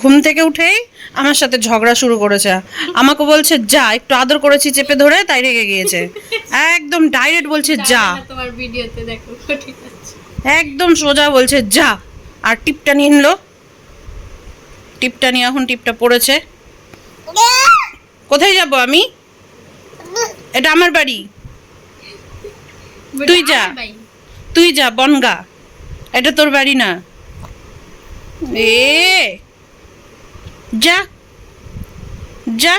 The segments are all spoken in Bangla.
ঘুম থেকে উঠেই আমার সাথে ঝগড়া শুরু করেছে। আমাকে বলছে যা একটু আদর করেছি চেপে ধরে তাই রেগে গিয়েছে। একদম ডাইরেক্ট বলছে যা। তোমার ভিডিওতে দেখো ঠিক আছে। একদম সোজা বলছে যা। আর টিপটা নিয়ে নিলো। টিপটা নিয়ে এখন টিপটা পড়েছে। কোথায় যাব আমি? এটা আমার বাড়ি। তুই যা। তুই যা বনগা। এটা তোর বাড়ি না। এ যা যা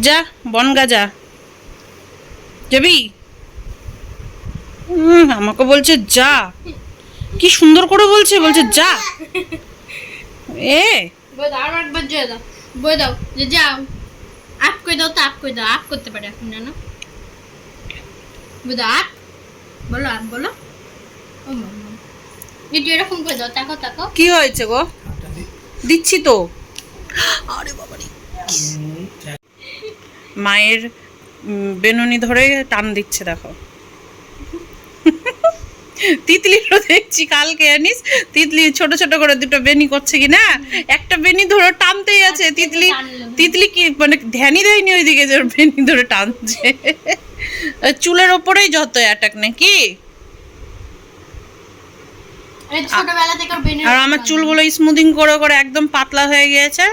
যা বনগা যা। যাবি? আমাকে বলছে যা। কি সুন্দর করে বলছে বলছে যা। এ? বই একবার জয় দাও। বই দাও যে যাও আপ করে দাও তো আপ করে দাও আপ করতে পারে এখন জানো। বই দাও আপ। বলো আপ বলো। এরকম করে দাও তাকো তাকো কি হয়েছে গো? দিচ্ছি তো। আরে মায়ের বেনুনি ধরে টান দিচ্ছে দেখো। তিতলিরও দেখছি কালকে জানিস? তিতলি ছোট ছোট করে দুটো বেনি করছে কি না একটা বেনি ধরে টানতেই আছে। তিতলি তিতলি কি মানে ধ্যানই দেয়নি ওইদিকে যে বেনি ধরে টানছে। চুলের ওপরেই যত অ্যাটাক নাকি এই ছোটবেলা থেকে ওর বেনের আর আমার চুলগুলো স্মুদিং করে করে একদম পাতলা হয়ে গিয়েছে।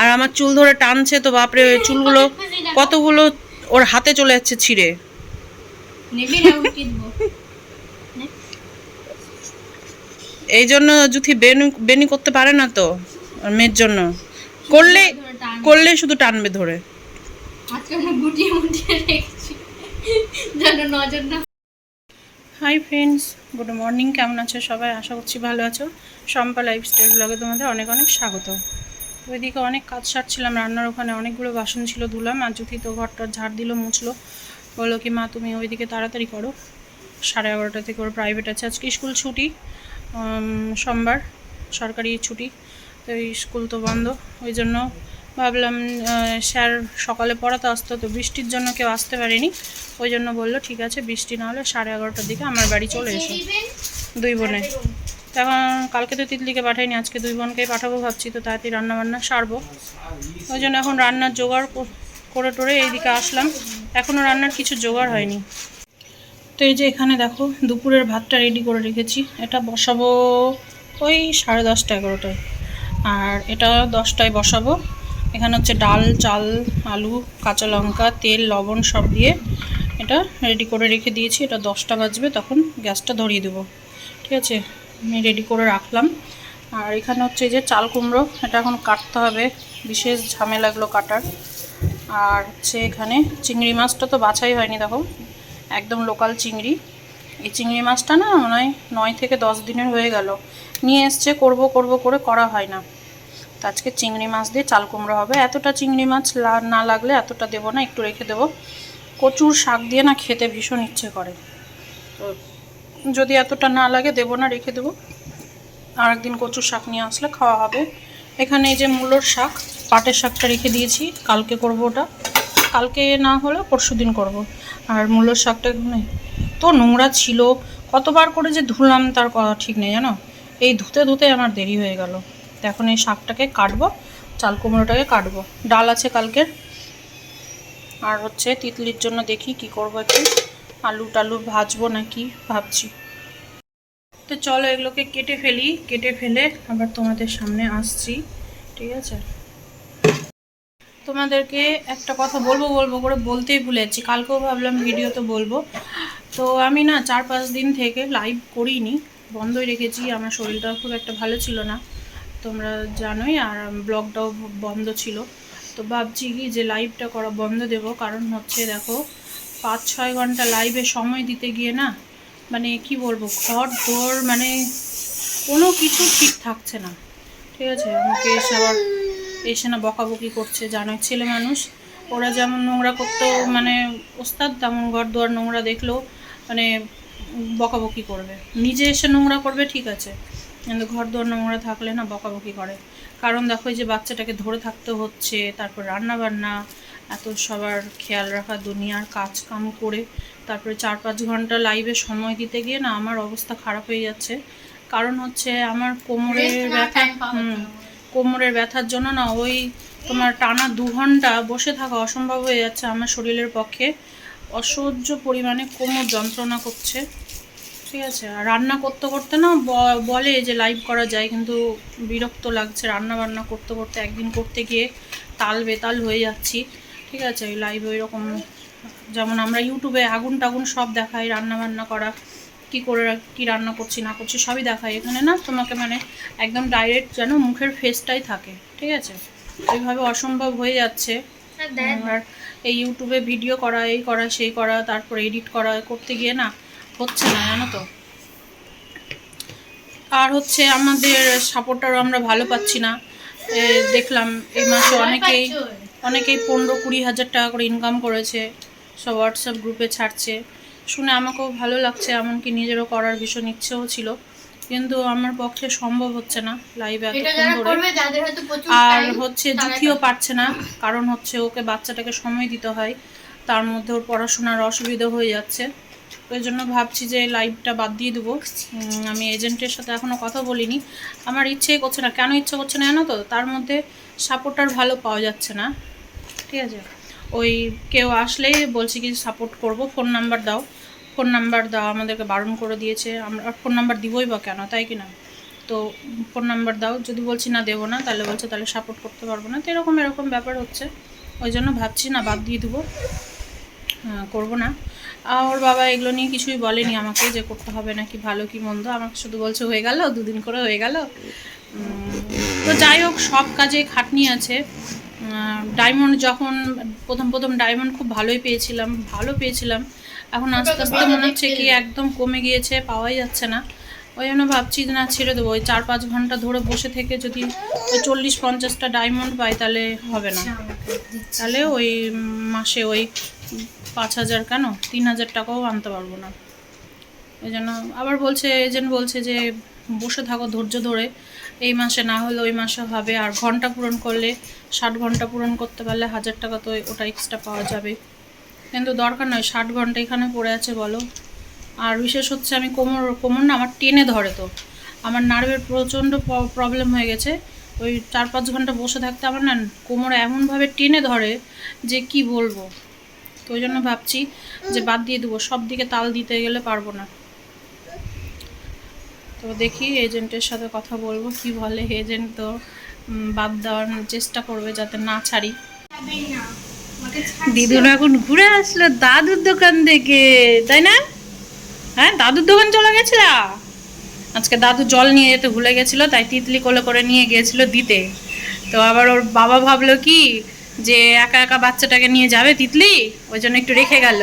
আর আমার চুল ধরে টানছে তো বাপরে ওই চুলগুলো কতগুলো ওর হাতে চলে যাচ্ছে ছিঁড়ে। এই জন্য জুথি বেনু বেনি করতে পারে না তো মেয়ের জন্য। করলে করলে শুধু টানবে ধরে। আজকে আমরা গুটিয়ে মুটিয়ে রেখেছি। যেন নজর না হাই ফ্রেন্ডস গুড মর্নিং কেমন আছো সবাই? আশা করছি ভালো আছো। শম্পা লাইফস্টাইল ব্লগে তোমাদের অনেক অনেক স্বাগত। ওইদিকে অনেক কাজ সারছিলাম, রান্নার ওখানে অনেকগুলো বাসন ছিল ধুলাম, আর জুথি তো ঘরটা ঝাড় দিল, মুছলো। বলল কি মা, তুমি ওইদিকে তাড়াতাড়ি করো। সাড়ে এগারোটা থেকে ওর প্রাইভেট আছে। আজকে স্কুল ছুটি সোমবার, সরকারি ছুটি। তো স্কুল তো বন্ধ, ওই জন্য ভাবলাম স্যার সকালে পড়াতে আসতো তো বৃষ্টির জন্য কেউ আসতে পারেনি। ওই জন্য বলল, ঠিক আছে, বৃষ্টি না হলে সাড়ে এগারোটার দিকে আমার বাড়ি চলে এসো। দুই বোনে। তো এখন কালকে তো তিতলিকে পাঠাইনি, আজকে দুই বোনকেই পাঠাবো ভাবছি, তো তাড়াতাড়ি রান্না বান্না সারবো। ওই জন্য এখন রান্নার জোগাড় করে টোরে এইদিকে আসলাম। এখনও রান্নার কিছু জোগাড় হয়নি। তো এই যে এখানে দেখো, দুপুরের ভাতটা রেডি করে রেখেছি। এটা বসাবো ওই সাড়ে দশটা এগারোটায়। আর এটা দশটায় বসাবো। এখানে হচ্ছে ডাল, চাল, আলু, কাঁচা লঙ্কা, তেল, লবণ সব দিয়ে এটা রেডি করে রেখে দিয়েছি। এটা দশটা বাজবে, তখন গ্যাসটা ধরিয়ে দেবো। ঠিক আছে? আমি রেডি করে রাখলাম। আর এখানে হচ্ছে যে চাল কুমড়ো, এটা এখন কাটতে হবে। বিশেষ ঝামেলা এগুলো কাটার। আর হচ্ছে এখানে চিংড়ি মাছটা তো বাছাই হয়নি, দেখো। একদম লোকাল চিংড়ি। এই চিংড়ি মাছটা না হয় নয় থেকে দশ দিনের হয়ে গেল। নিয়ে এসছে, করব করব করে করা হয় না। তো আজকে চিংড়ি মাছ দিয়ে চাল কুমড়ো হবে। এতটা চিংড়ি মাছ না লাগলে এতটা দেবো না, একটু রেখে দেবো। কচুর শাক দিয়ে না খেতে ভীষণ ইচ্ছে করে। তো যদি এতটা না লাগে দেবো না, রেখে দেবো। আর একদিন কচুর শাক নিয়ে আসলে খাওয়া হবে। এখানে এই যে মূলোর শাক, পাটের শাকটা রেখে দিয়েছি। কালকে করব ওটা। কালকে না হলে পরশু দিন করব। আর মূলোর শাকটা এখানে তো নোংরা ছিল। কতবার করে যে ধুলাম তার ঠিক নেই জানো? এই ধুতে ধুতে আমার দেরি হয়ে গেল। এখন এই শাকটাকে কাটবো, চাল কুমড়োটাকে কাটবো। ডাল আছে কালকের আর হচ্ছে তিতলির জন্য দেখি কি করব একটু আলু টালু ভাজবো নাকি, ভাবছি। তো চলো এগুলোকে কেটে ফেলি, কেটে ফেলে আবার তোমাদের সামনে আসছি, ঠিক আছে? তোমাদেরকে একটা কথা বলব বলব করে বলতেই ভুলে যাচ্ছি। কালকেও ভাবলাম ভিডিও তো বলব। তো আমি না চার পাঁচ দিন থেকে লাইভ করিনি, বন্ধই রেখেছি। আমার শরীরটাও খুব একটা ভালো ছিল না। তোমরা জানোই, আর ব্লগটাও বন্ধ ছিল। তো ভাবছি কি যে লাইভটা করা বন্ধ দেবো, কারণ হচ্ছে দেখো পাঁচ ছয় ঘণ্টা লাইভে সময় দিতে গিয়ে না মানে কি বলব ঘর দোর মানে কোনো কিছু ঠিক থাকছে না। ঠিক আছে? আমাকে এসে আবার এসে না বকাবকি করছে জানোই ছেলে মানুষ, ওরা যেমন নোংরা করতেও মানে ওস্তাদ তেমন ঘর দুয়ার নোংরা দেখলেও মানে বকাবকি করবে। নিজে এসে নোংরা করবে, ঠিক আছে। কিন্তু ঘর দুয়ার নোংরা থাকলে না বকাবকি করে। কারণ দেখো এই যে বাচ্চাটাকে ধরে থাকতে হচ্ছে তারপর রান্না বান্না এত সবার খেয়াল রাখা দুনিয়ার কাজ কাম করে তারপরে চার পাঁচ ঘণ্টা লাইভে সময় দিতে গিয়ে না আমার অবস্থা খারাপ হয়ে যাচ্ছে। কারণ হচ্ছে আমার কোমরের ব্যথা কোমরের ব্যথার জন্য না ওই তোমার টানা দু ঘণ্টা বসে থাকা অসম্ভব হয়ে যাচ্ছে আমার শরীরের পক্ষে। অসহ্য পরিমাণে কোমর যন্ত্রণা করছে। ঠিক আছে। আর রান্না করতে করতে না বলে যে লাইভ করা যায় কিন্তু বিরক্ত লাগছে। রান্না বান্না করতে করতে একদিন করতে গিয়ে তাল বেতাল হয়ে যাচ্ছি। ঠিক আছে ওই লাইভে ওই রকম। যেমন আমরা ইউটিউবে আগুন টাগুন সব দেখাই রান্না বান্না করা কি করে কি রান্না করছি না করছি সবই দেখাই। এখানে না তোমাকে মানে একদম ডাইরেক্ট যেন মুখের ফেসটাই থাকে। ঠিক আছে? এইভাবে অসম্ভব হয়ে যাচ্ছে। আর এই ইউটিউবে ভিডিও করা এই করা সেই করা তারপর এডিট করা করতে গিয়ে না হচ্ছে না জানো তো? আর হচ্ছে আমাদের সাপোর্টারও আমরা ভালো পাচ্ছি না। দেখলাম এই মাসে অনেকেই অনেকেই পনেরো কুড়ি হাজার টাকা করে ইনকাম করেছে সব হোয়াটসঅ্যাপ গ্রুপে ছাড়ছে। শুনে আমাকেও ভালো লাগছে এমনকি নিজেরও করার ভীষণ ইচ্ছেও ছিল। কিন্তু আমার পক্ষে সম্ভব হচ্ছে না লাইভে এতক্ষণ ধরে। আর হচ্ছে জুথিও পারছে না কারণ হচ্ছে ওকে বাচ্চাটাকে সময় দিতে হয় তার মধ্যে ওর পড়াশোনার অসুবিধা হয়ে যাচ্ছে। ওই জন্য ভাবছি যে লাইভটা বাদ দিয়ে দেবো। আমি এজেন্টের সাথে এখনও কথা বলিনি। আমার ইচ্ছেই করছে না। কেন ইচ্ছে করছে না জানো তো? তার মধ্যে সাপোর্টার ভালো পাওয়া যাচ্ছে না। ঠিক আছে? ওই কেউ আসলেই বলছি কি সাপোর্ট করব। ফোন নাম্বার দাও। ফোন নাম্বার দাও আমাদেরকে বারণ করে দিয়েছে। আমরা ফোন নাম্বার দিবই বা কেন? তাই কি না তো ফোন নাম্বার দাও। যদি বলছি না দেবো না, তাহলে বলছে তাহলে সাপোর্ট করতে পারব না। তো এরকম এরকম ব্যাপার হচ্ছে। ওই জন্য ভাবছি না বাদ দিয়ে দেবো। করব না। ওর বাবা এগুলো নিয়ে কিছুই বলেনি আমাকে যে করতে হবে নাকি ভালো কি মন্দ। আমাকে শুধু বলছে হয়ে গেল দুদিন করে হয়ে গেল। তো যাই হোক সব কাজে খাটনি আছে। ডায়মন্ড যখন প্রথম প্রথম ডায়মন্ড খুব ভালোই পেয়েছিলাম ভালো পেয়েছিলাম। এখন আস্তে আস্তে মনে হচ্ছে কি একদম কমে গিয়েছে পাওয়াই যাচ্ছে না। ওই জন্য ভাবছি যে না ছেড়ে দেবো। ওই চার পাঁচ ঘণ্টা ধরে বসে থেকে যদি ওই চল্লিশ পঞ্চাশটা ডায়মন্ড পাই তাহলে হবে না। তাহলে ওই মাসে ওই পাঁচ হাজার কেন? তিন হাজার টাকাও আনতে পারব না। ওই জন্য আবার বলছে এজেন্ট বলছে যে, বসে থাকো ধৈর্য ধরে। এই মাসে না হলে ওই মাসে হবে। আর ঘণ্টা পূরণ করলে, ষাট ঘণ্টা পূরণ করতে পারলে হাজার টাকা তো ওটা এক্সট্রা পাওয়া যাবে। কিন্তু দরকার নয়, ষাট ঘণ্টা এখানে পড়ে আছে বলো। আর বিশেষ হচ্ছে আমি কোমর কোমর না আমার টেনে ধরে তো। আমার নার্ভের প্রচণ্ড প্রবলেম হয়ে গেছে। ওই চার পাঁচ ঘণ্টা বসে থাকতে আমার না কোমর এমনভাবে টেনে ধরে যে কি বলব? তো ওই জন্য ভাবছি যে বাদ দিয়ে দেবো। সব দিকে তাল দিতে গেলে পারব না। তো দেখি এজেন্টের সাথে কথা বলব, কি বলে এজেন্ট তো বাদ দেওয়ার চেষ্টা করবে যাতে না ছাড়ি। দিদুন এখন ঘুরে আসলো দাদুর দোকান থেকে, তাই না? হ্যাঁ দাদুর দোকান চলে গেছিলা? আজকে দাদু জল নিয়ে যেতে ভুলে গেছিল, তাই তিতলি কোলে করে নিয়ে গিয়েছিল দিতে। তো আবার ওর বাবা ভাবলো কি যে একা একা বাচ্চাটাকে নিয়ে যাবে তিতলি? ওই জন্য একটু রেখে গেল।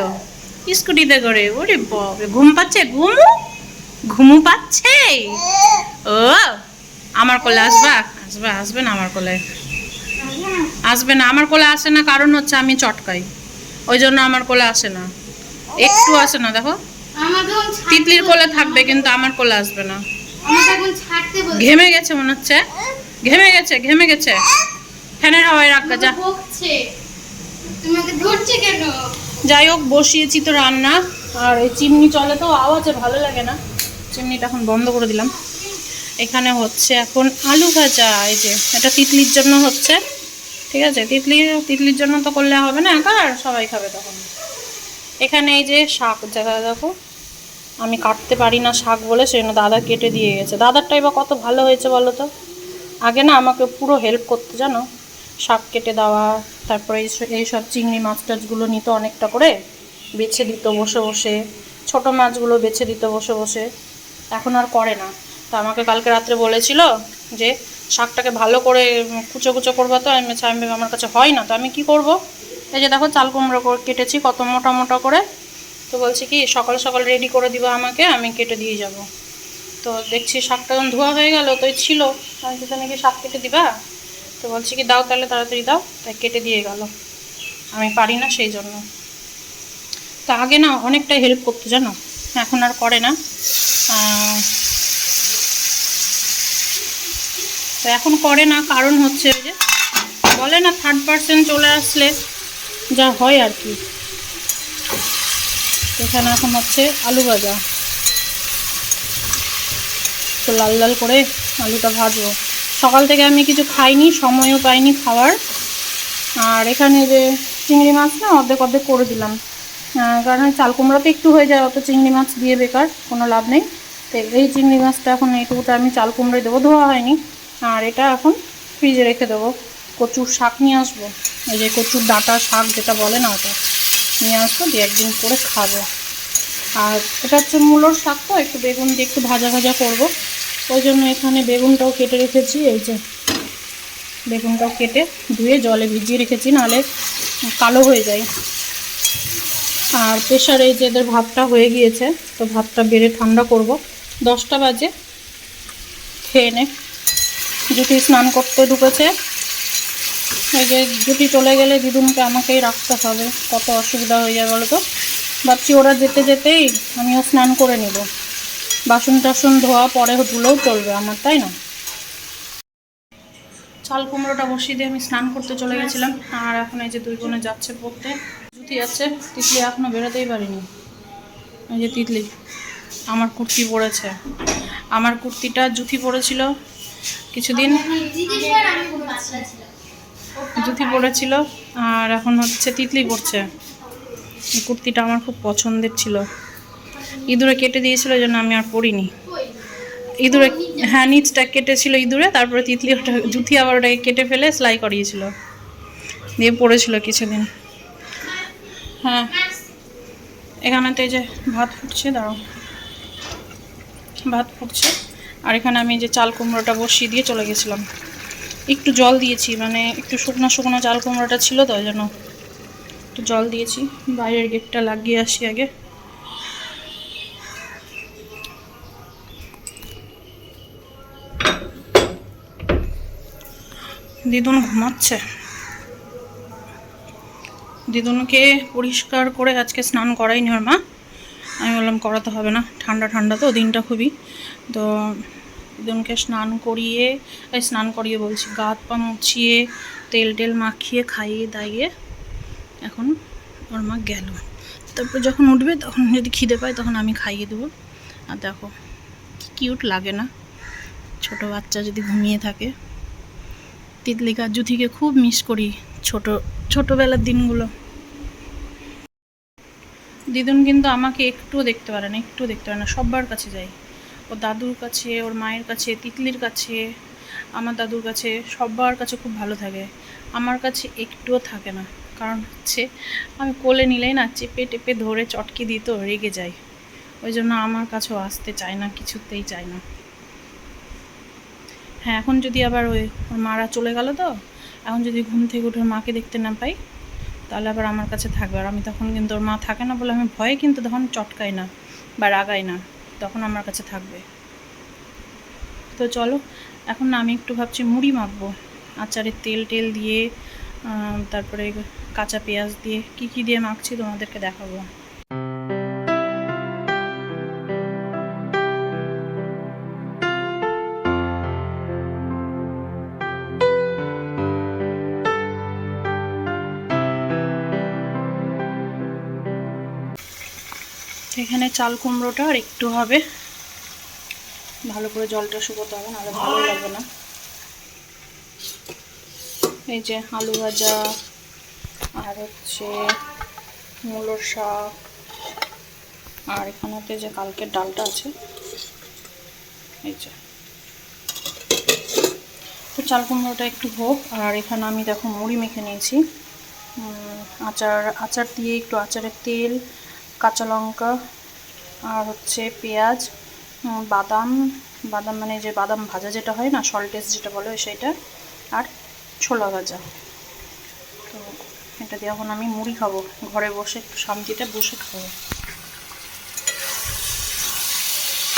স্কুটিতে করে। ওরে বাবা ঘুম পাচ্ছে? ঘুমু? ঘুমু পাচ্ছে? ও আমার কোলে আসবা? আসবে আসবে না আমার কোলে। আসবে না আমার কোলে আসে না কারণ হচ্ছে আমি চটকাই। ওই জন্য আমার কোলে আসে না। একটু আসে না দেখো। তিতলির কোলে থাকবে কিন্তু আমার কোলে আসবে না। ঘেমে গেছে মনে হচ্ছে? ঘেমে গেছে ঘেমে গেছে? ফ্যানের হাওয়ায় রাখবে যা। তোমাকে ধরছে কেন? যাই হোক বসিয়েছি তো রান্না। আর এই চিমনি চলে তো আওয়াজে ভালো লাগে না। চিমনিটা এখন বন্ধ করে দিলাম। এখানে হচ্ছে এখন আলু ভাজা এই যে এটা তিতলির জন্য হচ্ছে। ঠিক আছে? তিতলি তিতলির জন্য তো করলে হবে না একা আর সবাই খাবে তখন। এখানে এই যে শাক জায়গা দেখো আমি কাটতে পারি না শাক বলে সেই জন্য দাদা কেটে দিয়ে গেছে। দাদারটাই বা কত ভালো হয়েছে বলো তো? আগে না আমাকে পুরো হেল্প করতে জানো? শাক কেটে দেওয়া, তারপরে এই- এইসব চিংড়ি মাছ টাছগুলো নিত অনেকটা করে, বেছে দিত বসে বসে। ছোট মাছগুলো বেছে দিত বসে বসে। এখন আর করে না। তা আমাকে কালকে রাত্রে বলেছিল যে, শাকটাকে ভালো করে কুচো কুচো করব তো? আমি আমি আমার কাছে হয় না। তো আমি কি করব? এই যে দেখো, চাল কুমড়ো কেটেছি কত মোটা মোটা করে। তো বলছি কি, সকাল সকাল রেডি করে দিবা আমাকে, আমি কেটে দিয়ে যাব। তো দেখছি শাকটা যখন ধোয়া হয়ে গেল, তো ছিল। আমি তো তুমি কি শাক কেটে দিবা? তো বলছি কি, দাও তাহলে তাড়াতাড়ি দাও। তাই কেটে দিয়ে গেল। আমি পারি না সেই জন্য। তা আগে না অনেকটাই হেল্প করতো, জানো? এখন আর করে না। তো এখন করে না, কারণ হচ্ছে ওই যে, বলে না থার্ড পার্সেন্ট চলে আসলে যা হয় আর কি। এখানে এখন হচ্ছে আলু ভাজা। তো লাল লাল করে আলুটা ভাজবো। সকাল থেকে আমি কিছু খাইনি, সময়ও পাইনি খাওয়ার। আর এখানে যে চিংড়ি মাছ না, অর্ধেক অর্ধেক করে দিলাম। কারণ চাল কুমড়াতে একটু হয়ে যায়, অত চিংড়ি মাছ দিয়ে বেকার, কোনো লাভ নেই। তো এই চিংড়ি মাছটা এখন এইটুকুটা আমি চাল কুমড়ায় দেবো, ধোয়া হয়নি। আর এটা এখন ফ্রিজে রেখে দেবো। কচুর শাক নিয়ে আসব। এই যে কচুর ডাঁটা শাক যেটা বলে না ওটা, নিয়ে আসব, দিয়ে একদিন করে খাব। আর এটা হচ্ছে মূলোর শাক তো, একটু বেগুন দিয়ে একটু ভাজা ভাজা করব। ওই জন্য এখানে বেগুনটাও কেটে রেখেছি, এই যে বেগুনটাও কেটে ধুয়ে জলে ভিজিয়ে রেখেছি, নাহলে কালো হয়ে যায়। আর প্রেশার এই যে এদের ভাতটা হয়ে গিয়েছে, তো ভাতটা বেড়ে ঠান্ডা করব। দশটা বাজে, খেয়ে নে। জুটি স্নান করতে ঢুকেছে। এই যে জুটি চলে গেলে দিদুনকে আমাকেই রাখতে হবে, কত অসুবিধা হয়ে যায় বলো তো ভাবছি ওরা যেতে যেতেই আমিও স্নান করে নিব। বাসন টাসন ধোয়া পরে ধুলেও চলবে আমার, তাই না? চাল কুমড়োটা বসিয়ে দিয়ে আমি স্নান করতে চলে গেছিলাম। আর এখন এই যে দুই বোনে যাচ্ছে পড়তে। জুতি আছে, তিতলি এখনও বেরোতেই পারিনি। এই যে তিতলি, আমার কুর্তি পরেছে আমার কুর্তিটা জুতি পরেছিল কিছুদিন। জুতি পরেছিল আর এখন হচ্ছে তিতলি পরছে কুর্তিটা আমার খুব পছন্দের ছিল। ইঁদুরে কেটে দিয়েছিল জন্য আমি আর পরিনি ইঁদুরে হ্যাঁ নিচটা কেটেছিল ইঁদুরে, তারপরে তিতলি ওটা, জুথি আবার ওটাকে কেটে ফেলে সেলাই করিয়েছিল। দিয়ে পড়েছিল কিছুদিন। হ্যাঁ। এখানেতে এই যে ভাত ফুটছে, দাঁড়াও। ভাত ফুটছে। আর এখানে আমি যে চাল কুমড়োটা বসিয়ে দিয়ে চলে গেছিলাম। একটু জল দিয়েছি মানে একটু শুকনো শুকনো চাল কুমড়োটা ছিল তো, ওই জন্য একটু জল দিয়েছি। বাইরের গেটটা লাগিয়ে আসি আগে। দিদুন ঘুমাচ্ছে। দিদুনকে পরিষ্কার করে আজকে স্নান করাইনি ওর মা। আমি বললাম, করাতে হবে না, ঠান্ডা ঠান্ডা তো, দিনটা খুবই। তো দিদুনকে স্নান করিয়ে স্নান করিয়ে বলছি, গা পা মুছিয়ে, তেল টেল মাখিয়ে, খাইয়ে দাইয়ে এখন ওর মা গেল। তারপর যখন উঠবে, তখন যদি খিদে পায়, তখন আমি খাইয়ে দেবো। আর দেখো কিউট লাগে না। ছোট বাচ্চা যদি ঘুমিয়ে থাকে। তিতলিকা জুথিকে খুব মিস করি ছোট, ছোটবেলার দিনগুলো। দিদুন কিন্তু আমাকে একটুও দেখতে পারে না একটু দেখতে পারে না সবার কাছে যাই ওর দাদুর কাছে, ওর মায়ের কাছে, তিতলির কাছে, আমার দাদুর কাছে সবার কাছে খুব ভালো থাকে। আমার কাছে একটুও থাকে না, কারণ হচ্ছে আমি কোলে নিলেই না চেপে টেপে ধরে চটকি দিই তো রেগে যাই। ওই জন্য আমার কাছেও আসতে চায় না, কিছুতেই চায় না। হ্যাঁ এখন যদি আবার ওই ওর মারা চলে গেল তো, এখন যদি ঘুম থেকে উঠে মাকে দেখতে না পাই, তাহলে আবার আমার কাছে থাকবে। আর আমি তখন কিন্তু ওর মা থাকে না বলে আমি ভয়ে কিন্তু তখন চটকাই না বা রাগাই না, তখন আমার কাছে থাকবে। তো চলো, এখন না আমি একটু ভাবছি মুড়ি মাখবো, আচারের তেল টেল দিয়ে তারপরে কাঁচা পেঁয়াজ দিয়ে কি কি দিয়ে মাখছি তোমাদেরকে দেখাবো। এখানে চাল কুমড়োটা আর একটু হবে। ভালো করে জলটা শুকোতে হবে, নাহলে ভালো লাগবে না। এই যে আলু ভাজা, আর হচ্ছে মূলোর শাক, আর এখানেতে যে কালকের ডালটা আছে, এই যে। তো চাল কুমড়োটা একটু হোক, আর এখানে আমি দেখো মুড়ি মেখে নিয়েছি। আচার আচার দিয়ে একটু আচারের তেল কাঁচা লঙ্কা আর হচ্ছে পেঁয়াজ বাদাম বাদাম মানে যে বাদাম ভাজা যেটা হয় না সল্টেস যেটা বলে ওই সেটা আর ছোলা ভাজা। তো এটা দিয়ে এখন আমি মুড়ি খাব, ঘরে বসে একটু শান্তিতে বসে খাব।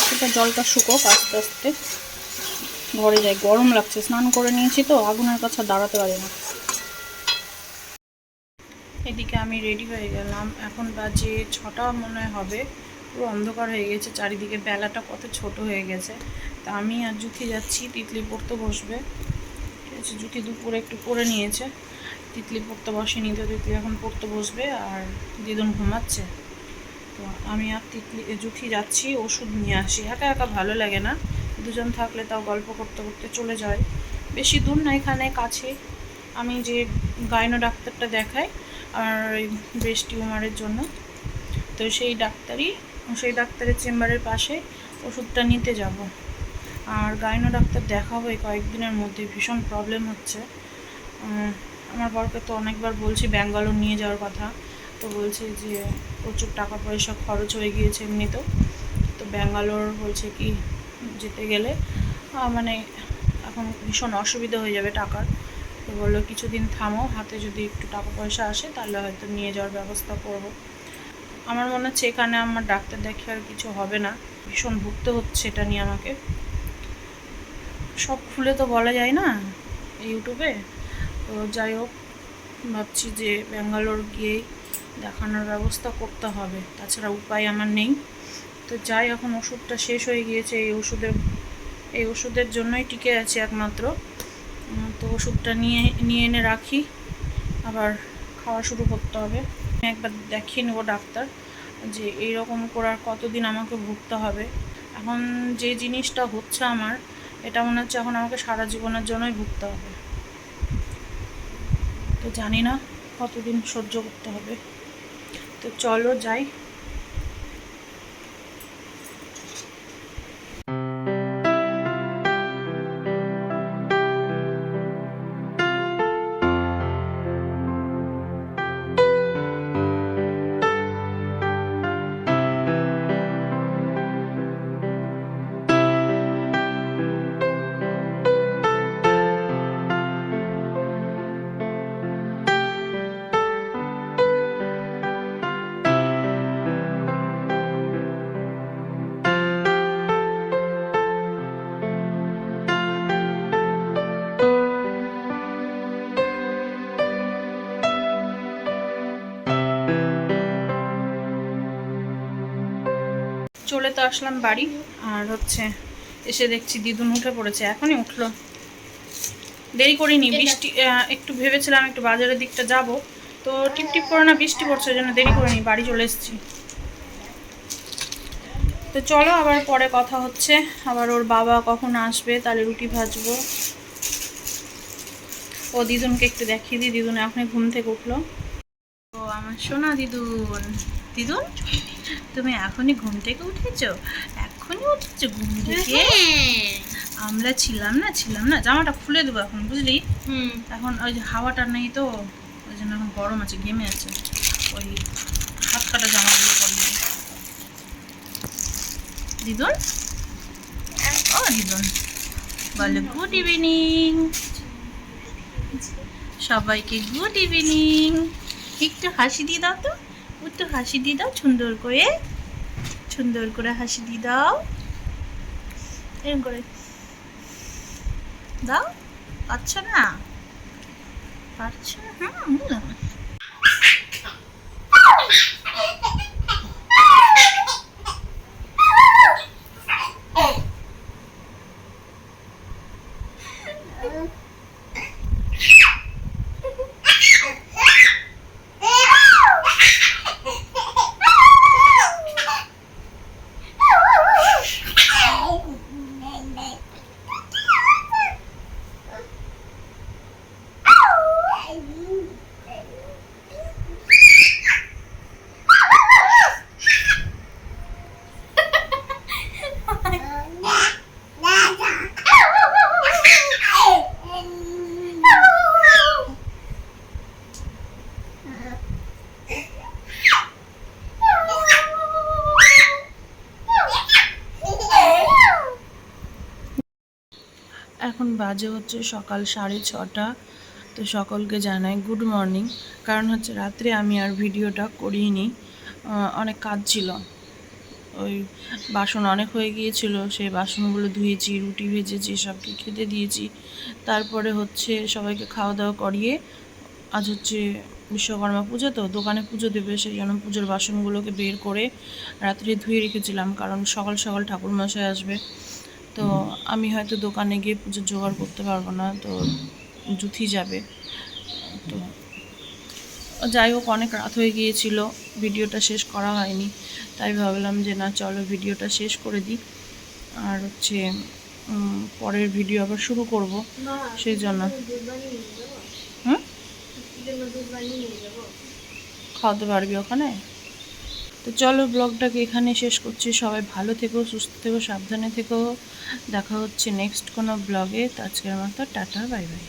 সেটা জলটা শুকোক, আস্তে আস্তে। ঘরে যাই, গরম লাগছে, স্নান করে নিয়েছি তো, আগুনের কাছে দাঁড়াতে পারি না। এদিকে আমি রেডি হয়ে গেলাম। এখন বাজে ছটা মনে হবে। পুরো অন্ধকার হয়ে গেছে, চারিদিকে বেলাটা কত ছোট হয়ে গেছে। তা আমি আর জুথি যাচ্ছি, তিতলি পড়তে বসবে। ঠিক আছে, জুথি দুপুরে একটু পরে নিয়েছে। তিতলি পড়তে বসেনি, তো তিতলি এখন পড়তে বসবে আর দিদুন ঘুমাচ্ছে। তো আমি আর তিতলি জুথি যাচ্ছি, ওষুধ নিয়ে আসি। একা একা ভালো লাগে না। দুজন থাকলে তাও গল্প করতে করতে চলে যায়। বেশি দূর না, এখানে কাছে। আমি যে গাইনো ডাক্তারটা দেখাই আর ওই ব্রেস্ট টিউমারের জন্য। তো সেই ডাক্তারই, সেই ডাক্তারের চেম্বারের পাশে ওষুধটা নিতে যাব। আর গাইনো ডাক্তার দেখাবো, এই কয়েকদিনের মধ্যে ভীষণ প্রবলেম হচ্ছে। আমার বরকে তো অনেকবার বলছি ব্যাঙ্গালোর নিয়ে যাওয়ার কথা। তো বলছে যে, প্রচুর টাকা পয়সা খরচ হয়ে গিয়েছে এমনিতেও। তো ব্যাঙ্গালোর বলছে কি, যেতে গেলে মানে এখন ভীষণ অসুবিধা হয়ে যাবে টাকার। বলল, কিছুদিন থামো, হাতে যদি একটু টাকা পয়সা আসে তাহলে হয়তো নিয়ে যাওয়ার ব্যবস্থা করব। আমার মনে হচ্ছে এখানে আমার ডাক্তার দেখে আর কিছু হবে না, ভীষণ ভুগতে হচ্ছে এটা নিয়ে আমাকে। সব খুলে তো বলা যায় না ইউটিউবে, তো যাই হোক, ভাবছি যে ব্যাঙ্গালোর গিয়েই দেখানোর ব্যবস্থা করতে হবে, তাছাড়া উপায় আমার নেই। তো যাই, এখন ওষুধটা শেষ হয়ে গিয়েছে, এই ওষুধের এই ওষুধের জন্যই টিকে আছে একমাত্র। তো ওষুধটা নিয়ে নিয়ে এনে রাখি। আবার খাওয়া শুরু করতে হবে। আমি একবার দেখিয়ে নেব ডাক্তার যে এইরকম করে আর কতদিন আমাকে ভুগতে হবে। এখন যে জিনিসটা হচ্ছে আমার, এটা মনে হচ্ছে এখন আমাকে সারা জীবনের জন্যই ভুগতে হবে। তো জানি না কতদিন সহ্য করতে হবে। তো চলো যাই। চলে তো আসলাম বাড়ি আর হচ্ছে এসে দেখছি দিদুন উঠে পড়েছে এখনই উঠল। দেরি করিনি বৃষ্টি একটু ভেবেছিলাম একটু বাজারের দিকটা যাব তো টিপ টিপ করে না বৃষ্টি পড়ছে ওই জন্য দেরি করিনি বাড়ি চলে এসেছি। তো চলো আবার পরে কথা হচ্ছে আবার ওর বাবা কখন আসবে তাহলে রুটি ভাজবো। ও দিদুনকে একটু দেখিয়ে দিই দিদুন এখনই ঘুম থেকে উঠল। ও আমার সোনা দিদুন দিদুন? তুমি এখনই ঘুম থেকে উঠেছো? এখনই উঠেছো ঘুম থেকে? আমরা ছিলাম না ছিলাম না। জামাটা খুলে দেবো এখন বুঝলি? এখন ওই যে হাওয়াটা নেই তো ওই জন্য এখন গরম আছে গেমে আছে। ওই হাত কাটা জামাগুলো পরলে দিদুন? ও দিদন। বলো গুড ইভিনিং সবাইকে গুড ইভিনিং একটু হাসি দিয়ে দাও তো। একটু হাসি দিয়ে দাও, সুন্দর করে। সুন্দর করে হাসি দিয়ে দাও। এরকম করে। দাও পাচ্ছ না? পারছ না? হুম বাজে হচ্ছে সকাল সাড়ে ছটা। তো সকলকে জানাই গুড মর্নিং কারণ হচ্ছে রাত্রে আমি আর ভিডিওটা করিনি। অনেক কাজ ছিল। ওই বাসন অনেক হয়ে গিয়েছিল, সেই বাসনগুলো ধুয়েছি, রুটি ভেজেছি, সবকে খেতে দিয়েছি। তারপরে হচ্ছে সবাইকে খাওয়া দাওয়া করিয়ে আজ হচ্ছে বিশ্বকর্মা পুজো তো, দোকানে পুজো দেবে, সেই জন্য পুজোর বাসনগুলোকে বের করে রাত্রে ধুয়ে রেখেছিলাম। কারণ সকাল সকাল ঠাকুরমশাই আসবে। তো আমি হয়তো দোকানে গিয়ে পুজোর জোগাড় করতে পারব না তো জুথি যাবে। তো যাই হোক অনেক রাত হয়ে গিয়েছিল ভিডিওটা শেষ করা হয়নি। তাই ভাবলাম যে না চলো ভিডিওটা শেষ করে দিই। আর হচ্ছে পরের ভিডিও আবার শুরু করব। সেই জন্য। খাওয়াতে পারবি ওখানে? তো চলো ব্লগটাকে এখানে শেষ করছি। সবাই ভালো থেকো, সুস্থ থেকো, সাবধানে থেকো। দেখা হচ্ছে নেক্সট কোনো ব্লগে। তো আজকের মতো টাটা বাই বাই